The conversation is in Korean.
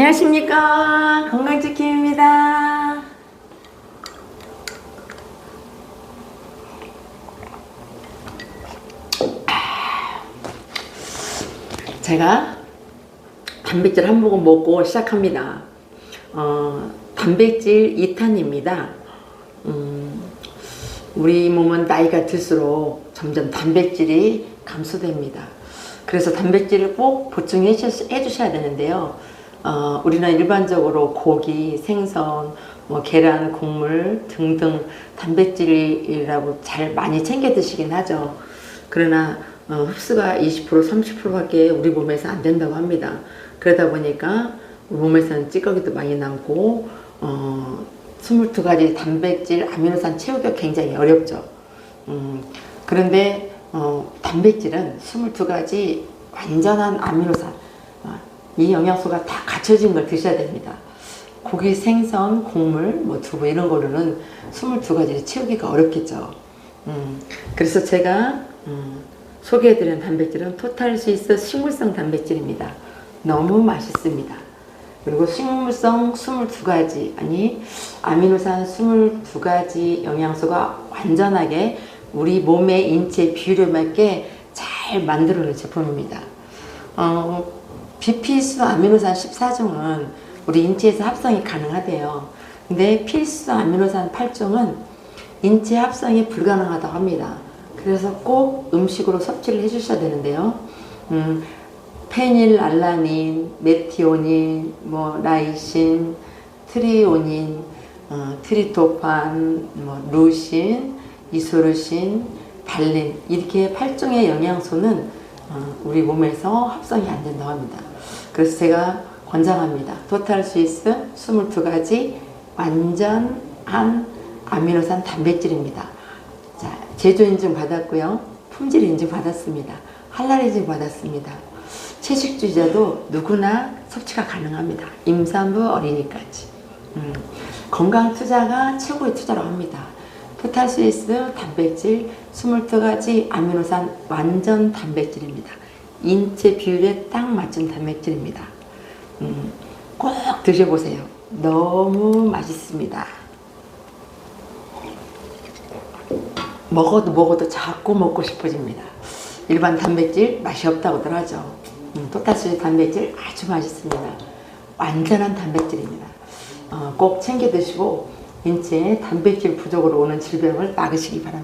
안녕하십니까 건강지킴입니다 제가 단백질 한 모금 먹고 시작합니다 어, 단백질 2탄입니다 음, 우리 몸은 나이가 들수록 점점 단백질이 감소됩니다. 그래서 단백질을 꼭 보충해 주- 해주셔야 되는데요. 어, 우리는 일반적으로 고기, 생선, 뭐 계란, 곡물 등등 단백질이라고 잘 많이 챙겨 드시긴 하죠. 그러나 어, 흡수가 20% 30%밖에 우리 몸에서 안 된다고 합니다. 그러다 보니까 우리 몸에서는 찌꺼기도 많이 나고 어, 22가지 단백질, 아미노산 채우기가 굉장히 어렵죠. 음, 그런데 어, 단백질은 22가지 완전한 아미노산 어, 이 영양소가 다 갖춰진 걸 드셔야 됩니다. 고기, 생선, 곡물, 뭐 두부 이런 거로는 22가지를 채우기가 어렵겠죠. 음, 그래서 제가 음, 소개해드리는 단백질은 토탈 스위스 식물성 단백질입니다. 너무 맛있습니다. 그리고 식물성 22가지, 아니, 아미노산 22가지 영양소가 완전하게 우리 몸의 인체 비율에 맞게 잘 만들어낸 제품입니다. 어, 비필수 아미노산 14종은 우리 인체에서 합성이 가능하대요. 근데 필수 아미노산 8종은 인체 합성이 불가능하다고 합니다. 그래서 꼭 음식으로 섭취를 해주셔야 되는데요. 음, 페닐 알라닌, 메티오닌, 뭐 라이신, 트리오닌, 어, 트리토판, 뭐 루신, 이소르신, 발린 이렇게 8종의 영양소는 어, 우리 몸에서 합성이 안 된다고 합니다. 그래서 제가 권장합니다. 토탈 스위스 22가지 완전한 아미노산 단백질입니다. 자, 제조 인증 받았고요. 품질 인증 받았습니다. 할랄 인증 받았습니다. 채식주의자도 누구나 섭취가 가능합니다. 임산부 어린이까지. 음, 건강 투자가 최고의 투자라고 합니다. 스위스 단백질 22가지 아미노산 완전 단백질입니다. 인체 비율에 딱 맞춘 단백질입니다. 음, 꼭 드셔보세요. 너무 맛있습니다. 먹어도 먹어도 자꾸 먹고 싶어집니다. 일반 단백질 맛이 없다고들 하죠. 음, 토탈스의 단백질 아주 맛있습니다. 완전한 단백질입니다. 어, 꼭 챙겨 드시고 인체에 단백질 부족으로 오는 질병을 막으시기 바랍니다.